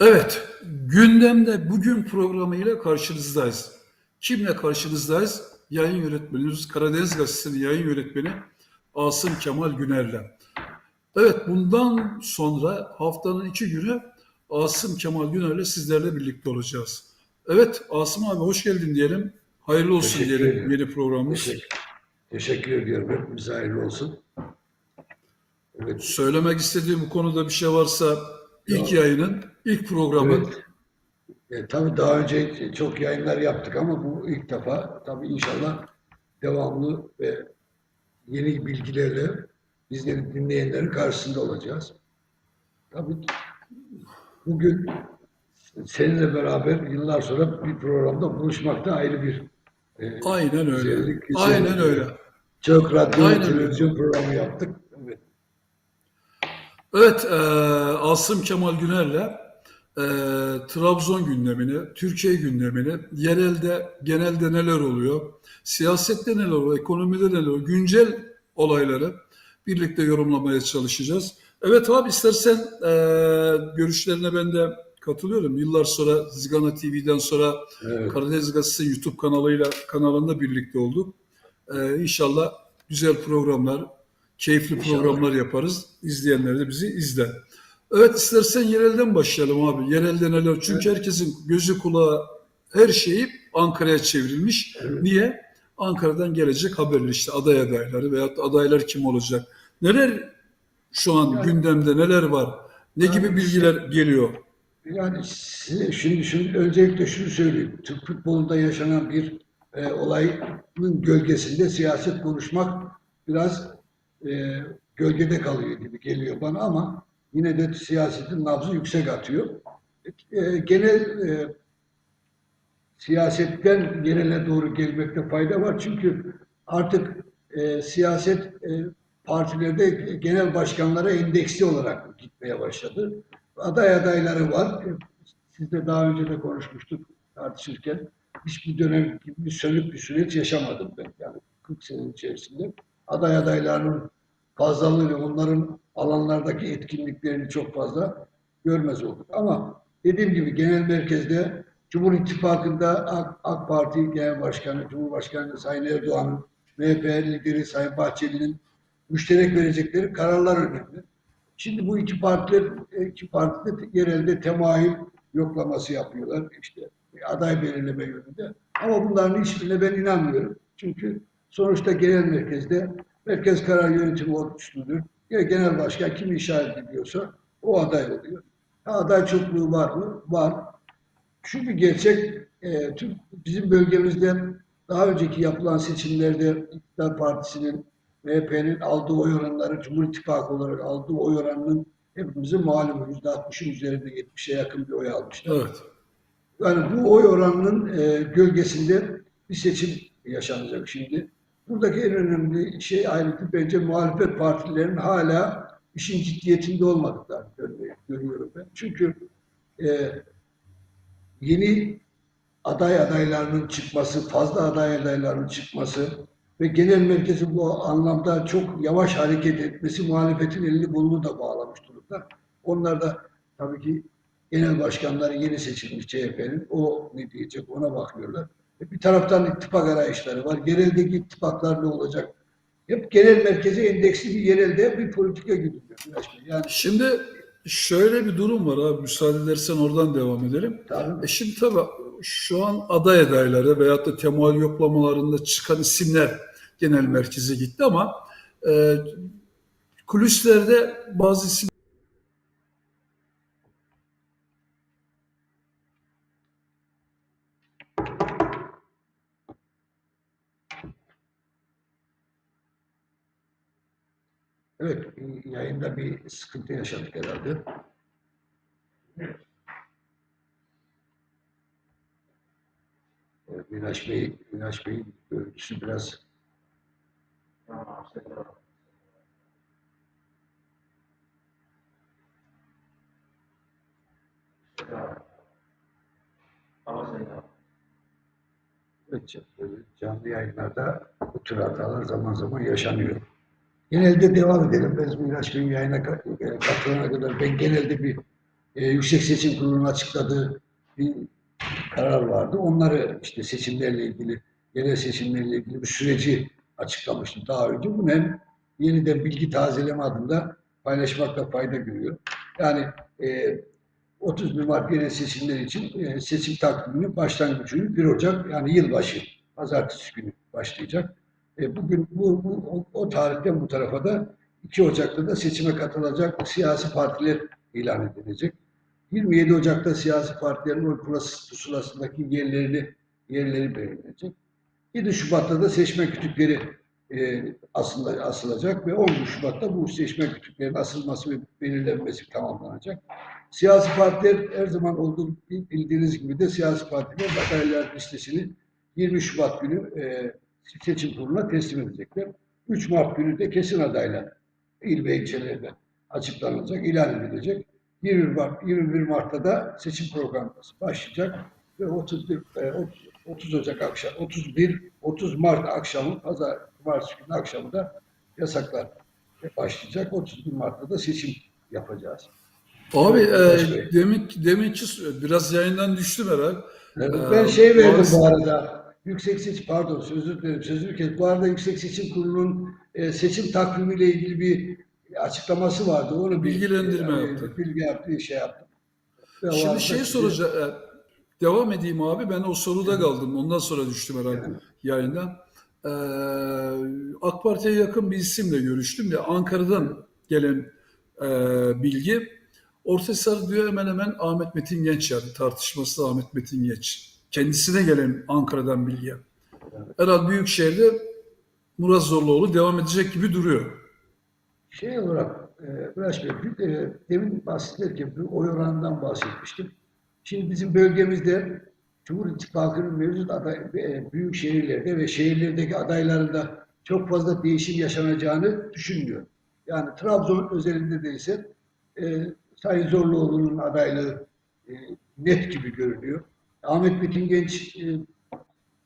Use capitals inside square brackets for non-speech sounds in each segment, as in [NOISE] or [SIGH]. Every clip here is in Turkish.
Evet, gündemde bugün programıyla karşınızdayız. Kimle karşınızdayız? Yayın yönetmenimiz, Karadeniz Gazetesi'nin yayın yönetmeni Asım Kemal Güner'le. Evet, bundan sonra haftanın iki günü Asım Kemal Güner'le sizlerle birlikte olacağız. Evet, Asım abi hoş geldin diyelim. Hayırlı olsun Teşekkür diyelim ederim. yeni programımız. Teşekkür, teşekkür ediyorum. Hepimize hayırlı olsun. Evet. Söylemek istediğim bu konuda bir şey varsa ilk Ya. yayının, ilk programın evet. E, tabii daha önce çok yayınlar yaptık ama bu ilk defa tabii inşallah devamlı ve yeni bilgilerle bizleri dinleyenlerin karşısında olacağız. Tabii bugün seninle beraber yıllar sonra bir programda buluşmak da ayrı bir e, aynen öyle. güzellik, güzellik. Aynen öyle. Çok radyo Aynen televizyon programı yaptık. Evet. E, Asım Kemal Güner'le e, Trabzon gündemini, Türkiye gündemini, yerelde genelde neler oluyor, siyasette neler oluyor, ekonomide neler oluyor, güncel olayları birlikte yorumlamaya çalışacağız. Evet abi istersen e, görüşlerine ben de katılıyorum. Yıllar sonra Zigana TV'den sonra Evet. Karadeniz Gazetesi YouTube kanalıyla kanalında birlikte olduk. Ee, inşallah güzel programlar, keyifli İnşallah. programlar yaparız. İzleyenler de bizi izler. Evet istersen yerelden başlayalım abi. Yerelde neler? Çünkü herkesin gözü kulağı her şeyi Ankara'ya çevrilmiş. Evet. Niye? Ankara'dan gelecek haberler işte aday adayları veyahut da adaylar kim olacak? Neler şu an Yani- gündemde neler var? Ne Yani gibi bilgiler geliyor? Yani size şimdi, şimdi öncelikle şunu söyleyeyim. Türk futbolunda yaşanan bir e, olayın gölgesinde siyaset konuşmak biraz e, gölgede kalıyor gibi geliyor bana ama yine de siyasetin nabzı yüksek atıyor. E, genel e, siyasetten yerele doğru gelmekte fayda var. Çünkü artık e, siyaset e, partilerde genel başkanlara endeksli olarak gitmeye başladı. Aday adayları var. Siz de daha önce de konuşmuştuk tartışırken. Hiçbir dönem gibi bir sönük bir süreç yaşamadım ben. Yani 40 senenin içerisinde. Aday adaylarının fazlalığıyla onların alanlardaki etkinliklerini çok fazla görmez olduk. Ama dediğim gibi genel merkezde Cumhur İttifakı'nda AK, AK Parti Genel Başkanı, Cumhurbaşkanı Sayın Erdoğan'ın, MHP lideri Sayın Bahçeli'nin müşterek verecekleri kararlar önemli. Şimdi bu iki partiler, iki parti de yerelde temayül yoklaması yapıyorlar. İşte aday belirleme yönünde. Ama bunların hiçbirine ben inanmıyorum. Çünkü sonuçta genel merkezde merkez karar yönetimi olmuşludur. Ya genel başkan kim işaret ediyorsa o aday oluyor. Ha, aday çokluğu var mı? Var. Bir gerçek, e, Türk, bizim bölgemizde daha önceki yapılan seçimlerde İktidar Partisi'nin, MHP'nin aldığı oy oranları, Cumhur İttifakı olarak aldığı oy oranının hepimizin malumu %60'ın üzerinde 70'e yakın bir oy almışlar. Evet. Yani bu oy oranının e, gölgesinde bir seçim yaşanacak şimdi. Buradaki en önemli şey ayrıntı bence muhalefet partilerinin hala işin ciddiyetinde olmadıklarını görüyorum, ben. Çünkü e, yeni aday adaylarının çıkması, fazla aday adaylarının çıkması ve genel merkezin bu anlamda çok yavaş hareket etmesi muhalefetin elini kolunu da bağlamış durumda. Onlar da tabii ki genel başkanları yeni seçilmiş CHP'nin o ne diyecek ona bakıyorlar. E, Bir taraftan ittifak arayışları var. Geneldeki ittifaklar ne olacak? Hep genel merkeze endeksli bir yerelde bir politika güdülüyor. Yani Şimdi şöyle bir durum var abi müsaade edersen oradan devam edelim. tabii E şimdi tabii şu an aday adayları veyahut da temual yoklamalarında çıkan isimler genel merkeze gitti ama e, kulislerde bazı isim Evet, yayında bir sıkıntı yaşadık herhalde. Evet, Miraç Bey, Miraç Bey'in görüntüsü biraz evet, canlı yayınlarda bu tür hatalar zaman zaman yaşanıyor. Genelde devam edelim. Biz Miraç Bey'in yayına e, katılana kadar ben genelde bir e, Yüksek Seçim Kurulu'nun açıkladığı bir karar vardı. Onları işte seçimlerle ilgili, yerel seçimlerle ilgili bir süreci açıklamıştım daha önce. Bunu hem yeniden bilgi tazeleme adında paylaşmakta fayda görüyor. Yani e, 31 Mart yerel seçimler için e, seçim takviminin başlangıcı 1 Ocak yani yılbaşı pazartesi günü başlayacak. E, bugün bu, bu o, tarihten bu tarafa da 2 Ocak'ta da seçime katılacak siyasi partiler ilan edilecek. 27 Ocak'ta siyasi partilerin oy pusulasındaki yerlerini yerleri belirlenecek. 7 Şubat'ta da seçmen kütükleri e, asıla- asılacak ve 10 Şubat'ta bu seçmen kütüklerinin asılması ve belirlenmesi tamamlanacak. Siyasi partiler her zaman olduğu bildiğiniz gibi de siyasi partiler adaylar listesini 20 Şubat günü e, seçim kuruluna teslim edecekler. 3 Mart günü de kesin adaylar il ve ilçelerde açıklanacak, ilan edilecek. 21 Mart, 21 Mart'ta da seçim programlaması başlayacak ve 31 e, 30 Ocak akşam 31 30 Mart akşamı pazar cumartesi günü akşamı da yasaklar başlayacak. 31 Mart'ta da seçim yapacağız. Abi e, demek demek ki biraz yayından düştüm herhalde. Evet, Ee, ben şey verdim bu arada. Yüksek seçim pardon sözür dilerim sözünü kes. Bu arada Yüksek Seçim Kurulu'nun e, seçim takvimiyle ilgili bir açıklaması vardı. Onu bir Bilgilendirme e, yaptı. Bilgi yaptı, şey yaptım. Ve o Şimdi şey soracağım. e, Devam edeyim abi. Ben o soruda kaldım. Ondan sonra düştüm herhalde Evet. yayından. Ee, AK Parti'ye yakın bir isimle görüştüm de Ankara'dan gelen e, bilgi. Ortaysar diyor hemen hemen Ahmet Metin Genç yani tartışması Ahmet Metin Genç. Kendisine gelen Ankara'dan bilgi. Herhalde Büyükşehir'de Murat Zorluoğlu devam edecek gibi duruyor. Şey olarak e, Bıraş Bey, bir, e, demin bahsederken bir oy oranından bahsetmiştim. Şimdi bizim bölgemizde Cumhur İttifakı'nın mevcut aday, e, büyük şehirlerde ve şehirlerdeki adaylarında çok fazla değişim yaşanacağını düşünmüyorum. Yani Trabzon özelinde de ise e, Sayın Zorluoğlu'nun adaylığı e, net gibi görünüyor. Ahmet Metin Genç e,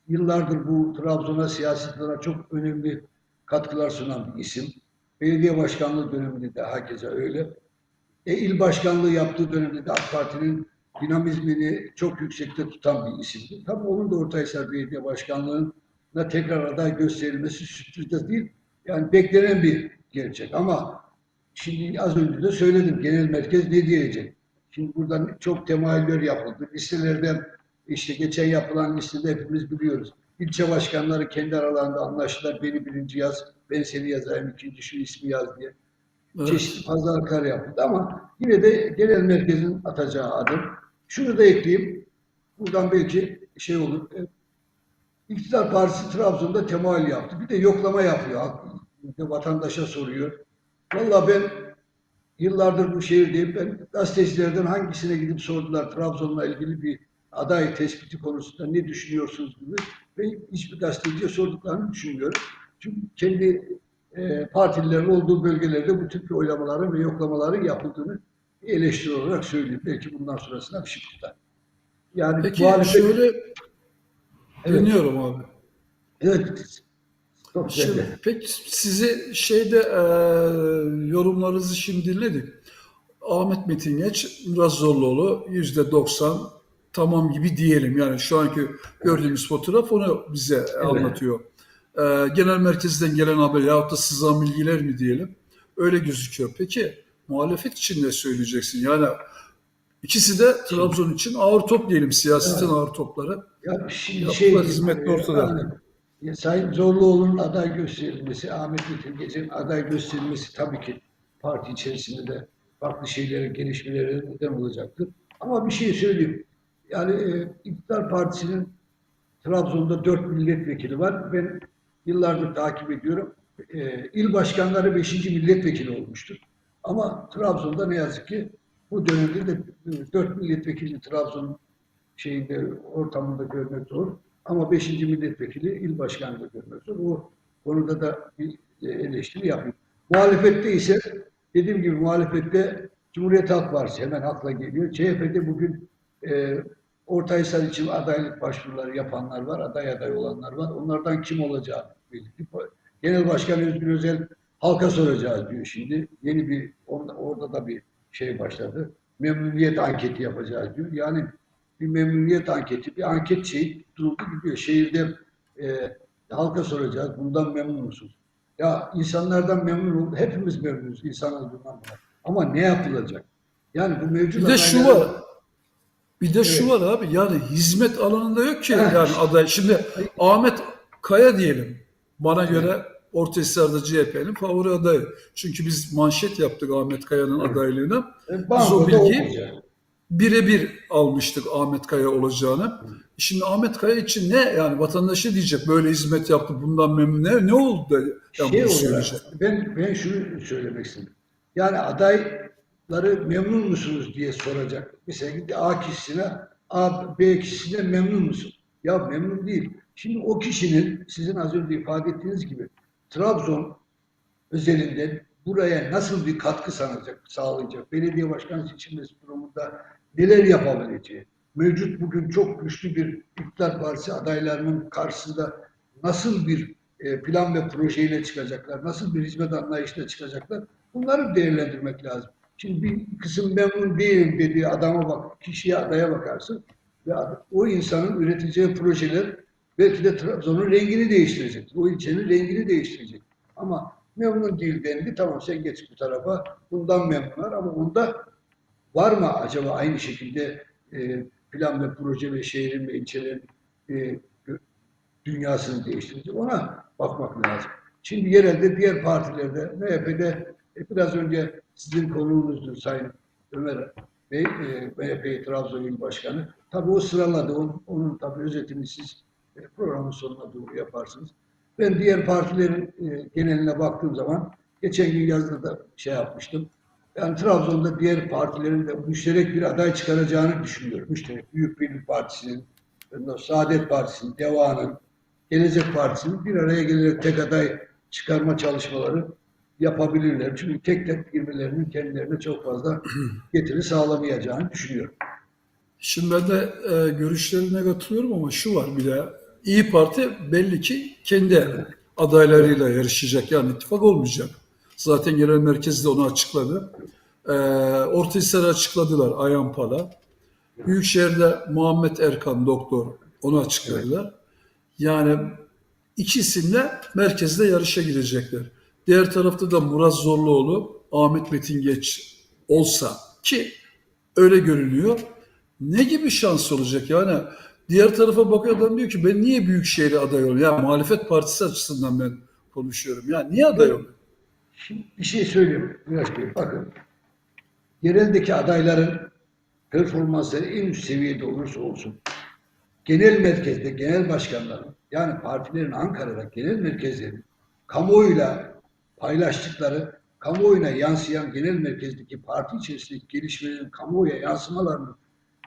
yıllardır bu Trabzon'a siyasetlere çok önemli katkılar sunan bir isim. Belediye başkanlığı döneminde de hakeza öyle. E, il başkanlığı yaptığı dönemde de AK Parti'nin dinamizmini çok yüksekte tutan bir isimdi. Tabii onun da Ortaysar Belediye Başkanlığı'na tekrar aday gösterilmesi sürpriz de değil. Yani beklenen bir gerçek ama şimdi az önce de söyledim genel merkez ne diyecek? Şimdi buradan çok temayüller yapıldı. Listelerden işte geçen yapılan listede hepimiz biliyoruz. İlçe başkanları kendi aralarında anlaştılar. Beni birinci yaz, ben seni yazayım, ikinci şu ismi yaz diye. Evet. Çeşitli pazarlıklar yapıldı ama yine de genel merkezin atacağı adım. Şunu da ekleyeyim. Buradan belki şey olur. İktidar Partisi Trabzon'da temayül yaptı. Bir de yoklama yapıyor. Vatandaşa soruyor. Vallahi ben yıllardır bu şehirdeyim. Ben gazetecilerden hangisine gidip sordular Trabzon'la ilgili bir aday tespiti konusunda ne düşünüyorsunuz gibi. Ben hiçbir gazeteciye sorduklarını düşünmüyorum. Çünkü kendi e, partililerin olduğu bölgelerde bu tip oylamaların ve yoklamaların yapıldığını eleştiri olarak söyleyeyim. Belki bundan sonrasına bir şey tutar. Yani Peki muhalefet- şöyle Evet. dinliyorum abi. Evet. Çok Şimdi, güzel. peki sizi şeyde e, yorumlarınızı şimdi dinledik. Ahmet Metin Geç, Murat Zorluoğlu yüzde 90 tamam gibi diyelim. Yani şu anki gördüğümüz fotoğraf onu bize anlatıyor. E, genel merkezden gelen haber yahut da sızan bilgiler mi diyelim. Öyle gözüküyor. Peki muhalefet için ne söyleyeceksin? Yani ikisi de Trabzon için ağır top diyelim. Siyasetin ağır topları. Ya şimdi şey, hizmet ortada. yani, ya Sayın Zorluoğlu'nun aday gösterilmesi, Ahmet Metin Geçer'in aday gösterilmesi tabii ki parti içerisinde de farklı şeylere, gelişmelere neden olacaktır. Ama bir şey söyleyeyim. Yani e, İktidar Partisi'nin Trabzon'da dört milletvekili var. Ben yıllardır takip ediyorum. E, il başkanları beşinci milletvekili olmuştur. Ama Trabzon'da ne yazık ki bu dönemde de e, dört milletvekili Trabzon'un şeyinde ortamında görmek zor. Ama 5. milletvekili il başkanı da görmek zor. O konuda da bir e, eleştiri yapayım. Muhalefette ise dediğim gibi muhalefette Cumhuriyet Halk Partisi hemen akla geliyor. CHP'de bugün e, Ortaysar için adaylık başvuruları yapanlar var, aday aday olanlar var. Onlardan kim olacağı belli. Genel Başkan Özgür Özel halka soracağız diyor şimdi. Yeni bir orada, orada da bir şey başladı. memnuniyet anketi yapacağız diyor. Yani bir memnuniyet anketi, bir anket şey duruldu gidiyor. Şehirde e, halka soracağız. Bundan memnun musunuz? Ya insanlardan memnun ol. Hepimiz memnunuz insan olduğundan. Ama ne yapılacak? Yani bu mevcut Bir de şu var. Bir de şu var abi yani hizmet alanında yok ki yani aday. Şimdi Ahmet Kaya diyelim. Bana göre Ortahisar'da CHP'nin favori adayı. Çünkü biz manşet yaptık Ahmet Kaya'nın adaylığına. E, Biz o bilgiyi birebir almıştık Ahmet Kaya olacağını. Şimdi Ahmet Kaya için ne yani vatandaş ne diyecek böyle hizmet yaptı bundan memnun ne, ne oldu da yani şey ben, ben şunu söylemek istedim. Yani adayları memnun musunuz diye soracak. Mesela gitti A kişisine, A, B kişisine memnun musun? Ya memnun değil. Şimdi o kişinin sizin az önce ifade ettiğiniz gibi Trabzon özelinde buraya nasıl bir katkı sağlayacak, sağlayacak, belediye başkan seçilmesi durumunda neler yapabileceği, mevcut bugün çok güçlü bir iktidar partisi adaylarının karşısında nasıl bir e, plan ve projeyle çıkacaklar, nasıl bir hizmet anlayışıyla çıkacaklar, bunları değerlendirmek lazım. Şimdi bir kısım memnun değilim dediği adama bak, kişiye, adaya bakarsın ve o insanın üreteceği projeler belki de Trabzon'un rengini değiştirecek, o ilçenin rengini değiştirecek. Ama memnun değil dendi, tamam sen geç bu tarafa, bundan memnunlar ama onda var mı acaba aynı şekilde e, plan ve proje ve şehrin ve ilçelerin e, dünyasını değiştirecek? Ona bakmak lazım. Şimdi yerelde diğer partilerde, MHP'de biraz önce sizin konuğunuzdu Sayın Ömer Bey, e, MHP Trabzon Başkanı. Tabii o sıraladı. Onun, onun tabii özetini siz e, programın sonuna doğru yaparsınız. Ben diğer partilerin e, geneline baktığım zaman geçen gün yazıda da şey yapmıştım. Yani Trabzon'da diğer partilerin de müşterek bir aday çıkaracağını düşünüyorum. Müşterek Büyük Birlik Partisi'nin, Saadet Partisi'nin, DEVA'nın, Gelecek Partisi'nin bir araya gelerek tek aday çıkarma çalışmaları yapabilirler. Çünkü tek tek girmelerinin kendilerine çok fazla [CLEARS THROAT] getiri sağlamayacağını düşünüyorum. Şimdi ben de e, görüşlerine katılıyorum ama şu var bir de İyi Parti belli ki kendi adaylarıyla yarışacak yani ittifak olmayacak. Zaten genel merkez de onu açıkladı. E, Ortahisar'ı açıkladılar Ayhan Pala. Büyükşehir'de Muhammed Erkan doktor onu açıkladılar. Yani ikisinde merkezde yarışa girecekler. Diğer tarafta da Murat Zorluoğlu, Ahmet Metin Geç olsa ki öyle görünüyor. Ne gibi şans olacak yani? Diğer tarafa bakıyor adam diyor ki ben niye Büyükşehir'e aday olayım? Ya muhalefet partisi açısından ben konuşuyorum. Ya niye aday olayım? Şimdi bir şey söyleyeyim Miraç Bey. Bakın yereldeki adayların performansları en üst seviyede olursa olsun genel merkezde genel başkanların yani partilerin Ankara'da genel merkezlerin kamuoyuyla paylaştıkları, kamuoyuna yansıyan genel merkezdeki parti içerisindeki gelişmelerin kamuoya yansımalarının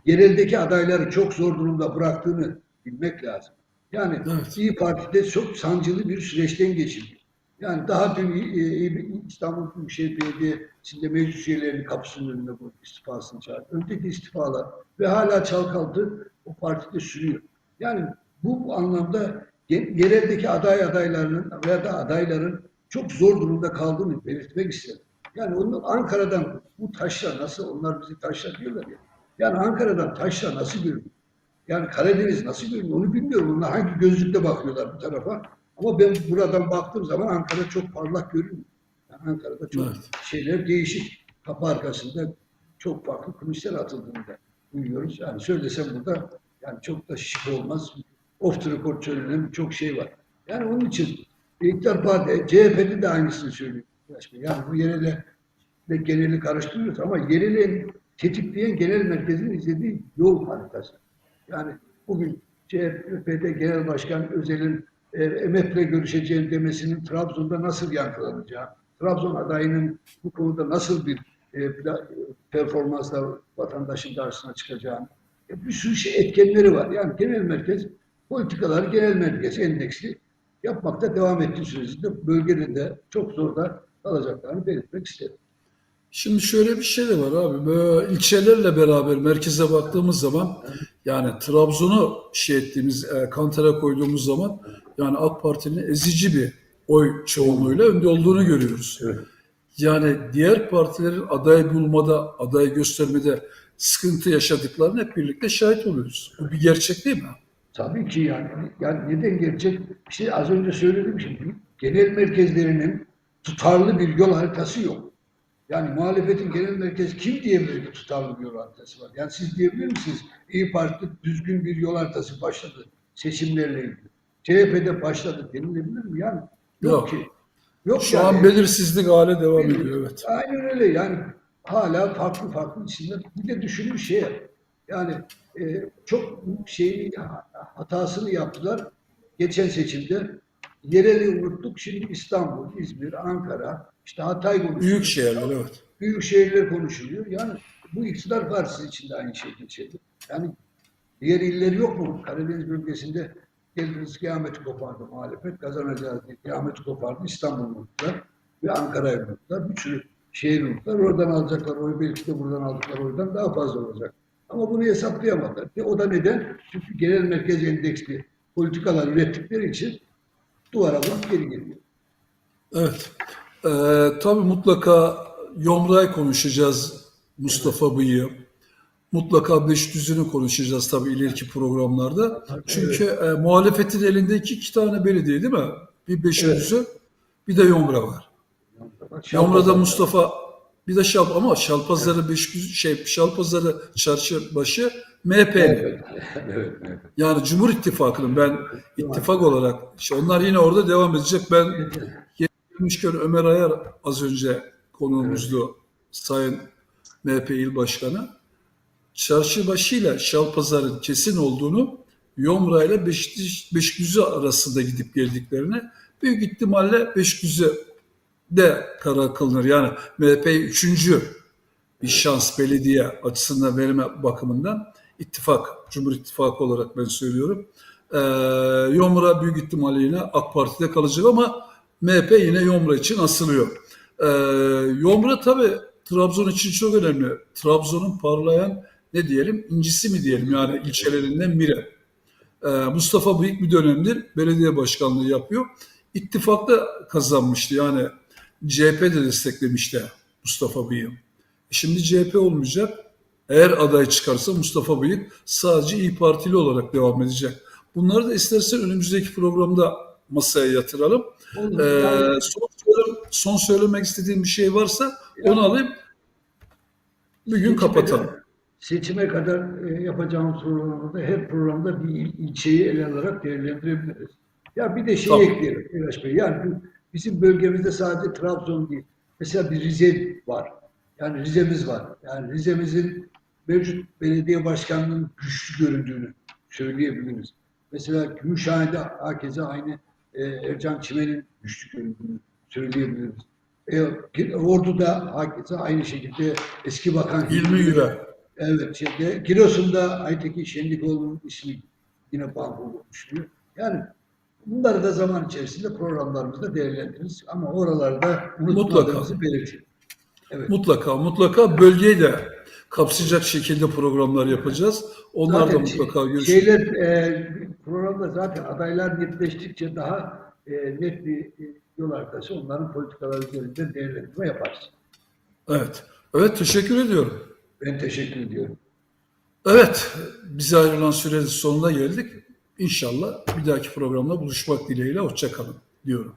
yereldeki adayları çok zor durumda bıraktığını bilmek lazım. Yani Evet. İyi Parti'de çok sancılı bir süreçten geçildi. Yani daha dün e, İstanbul Büyükşehir Belediyesi'nde meclis üyelerinin kapısının önünde bu istifasını çağırdı. Öteki istifalar ve hala çalkaltı o partide sürüyor. Yani bu anlamda yereldeki aday adaylarının veya da adayların çok zor durumda kaldığını belirtmek istedim. Yani onun Ankara'dan bu taşla nasıl, onlar bizi taşla diyorlar ya. Yani Ankara'dan taşla nasıl görünüyor? Yani Karadeniz nasıl görünüyor onu bilmiyorum. Onlar hangi gözlükle bakıyorlar bu tarafa. Ama ben buradan baktığım zaman Ankara çok parlak görünüyor. Yani Ankara'da çok Evet. şeyler değişik. Kapı arkasında çok farklı kulisler atıldığını da duyuyoruz. Yani söylesem burada yani çok da şık olmaz. Off the record söylenen çok şey var. Yani onun için İktidar Parti, CHP'de de aynısını söylüyor. Yani bu yerele ve geneli karıştırıyoruz ama yereli tetikleyen genel merkezin izlediği yol haritası. Yani bugün CHP'de Genel Başkan Özel'in e, MHP'le görüşeceğim demesinin Trabzon'da nasıl yankılanacağı, Trabzon adayının bu konuda nasıl bir e, performansla vatandaşın karşısına çıkacağını, e, bir sürü şey etkenleri var. Yani genel merkez politikaları genel merkez endeksli yapmakta devam ettiği sürece de bölgede de çok zor da kalacaklarını belirtmek isterim. Şimdi şöyle bir şey de var abi. Böyle ilçelerle beraber merkeze baktığımız zaman yani Trabzon'u şey ettiğimiz, e, kantara koyduğumuz zaman yani AK Parti'nin ezici bir oy çoğunluğuyla önde olduğunu görüyoruz. Evet. Yani diğer partilerin aday bulmada, aday göstermede sıkıntı yaşadıklarını hep birlikte şahit oluyoruz. Bu bir gerçek değil mi? Tabii ki yani. Yani neden gerçek? İşte az önce söyledim şimdi. Genel merkezlerinin tutarlı bir yol haritası yok. Yani muhalefetin genel merkezi kim diyebilir ki tutarlı bir yol haritası var? Yani siz diyebilir misiniz? İyi Parti düzgün bir yol haritası başladı seçimlerle ilgili. CHP'de başladı denilebilir mi? Yani yok, Yok. ki. Yok Şu yani. an belirsizlik hale devam ediyor evet. Aynen öyle yani hala farklı farklı isimler. Bir de düşünün şey yani e, çok şeyi hatasını yaptılar geçen seçimde. Yereli unuttuk şimdi İstanbul, İzmir, Ankara, işte Hatay konuşuluyor. Büyük şehirler evet. Büyük şehirler konuşuluyor. Yani bu iktidar partisi için de aynı şey geçerli. Yani diğer iller yok mu? Karadeniz bölgesinde geldiniz kıyameti kopardı muhalefet. Kazanacağız diye kıyameti kopardı. İstanbul'u unuttular ve Ankara'yı unuttular. Bir sürü şehir unuttular. Oradan alacaklar oyu belki de buradan aldıkları oydan daha fazla olacak. Ama bunu hesaplayamadılar. E o da neden? Çünkü genel merkez endeksli politikalar ürettikleri için duvara bak geri geliyor. Evet. Ee, tabii mutlaka Yomray konuşacağız Mustafa Bıyık'ı. Mutlaka beş düzünü konuşacağız tabii ileriki programlarda. Çünkü e, muhalefetin elinde iki, iki tane belediye değil mi? Bir beş Evet. düzü, bir de Yomra var. Bak, Yomra'da Mustafa, bir de Şal ama Şalpazarı beş düzü, şey Şalpazarı çarşıbaşı MHP. Evet, [LAUGHS] evet, evet. Yani Cumhur İttifakı'nın ben ittifak olarak işte onlar yine orada devam edecek. Ben [LAUGHS] Demişken Ömer Ayar az önce konuğumuzdu Sayın MHP İl Başkanı. Çarşıbaşı ile Şalpazar'ın kesin olduğunu Yomra ile Beşiktaş- Beşikdüzü arasında gidip geldiklerini büyük ihtimalle Beşikdüzü de karar kılınır. Yani MHP üçüncü bir şans belediye açısından verme bakımından ittifak, Cumhur İttifakı olarak ben söylüyorum. Ee, Yomra büyük ihtimalle AK Parti'de kalacak ama MHP yine Yomra için asılıyor. Ee, Yomra tabii Trabzon için çok önemli. Trabzon'un parlayan ne diyelim incisi mi diyelim yani ilçelerinden biri. Ee, Mustafa Bıyık bir dönemdir belediye başkanlığı yapıyor. İttifakta kazanmıştı yani CHP de desteklemişti Mustafa Bıyık'ı. Şimdi CHP olmayacak. Eğer aday çıkarsa Mustafa Bıyık sadece İyi Partili olarak devam edecek. Bunları da istersen önümüzdeki programda masaya yatıralım. Olur. Ee, Yani- son, son söylemek istediğim bir şey varsa onu alayım. Bir gün Seçime kapatalım. kadar- Seçime kadar e, yapacağımız programda her programda bir il, ilçeyi ele alarak değerlendirebiliriz. Ya bir de şey Tamam. ekleyelim Bey. Yani bizim bölgemizde sadece Trabzon değil. Mesela bir Rize var. Yani Rize'miz var. Yani Rize'mizin mevcut belediye başkanının güçlü göründüğünü söyleyebiliriz. Mesela Gümüşhane'de herkese aynı e, Ercan Çimen'in güçlü göründüğünü söyleyebiliriz. E, Ordu'da herkese aynı şekilde eski bakan Hilmi Yürer. Evet, şeyde, Giresun'da Aytekin Şenlikoğlu'nun ismi yine banko oluşuyor. Yani bunları da zaman içerisinde programlarımızda değerlendiririz. Ama oralarda unutmadığımızı belirtelim. Evet. Mutlaka mutlaka bölgeyi de kapsayacak şekilde programlar yapacağız. Onlar da Zaten mutlaka şey- görüşürüz. Şeyler, e, programda zaten adaylar netleştikçe daha e, net bir e, yol haritası onların politikaları üzerinde değerlendirme yaparız. Evet. Evet teşekkür ediyorum. Ben teşekkür ediyorum. Evet, bize ayrılan sürenin sonuna geldik. İnşallah bir dahaki programda buluşmak dileğiyle hoşça kalın diyorum.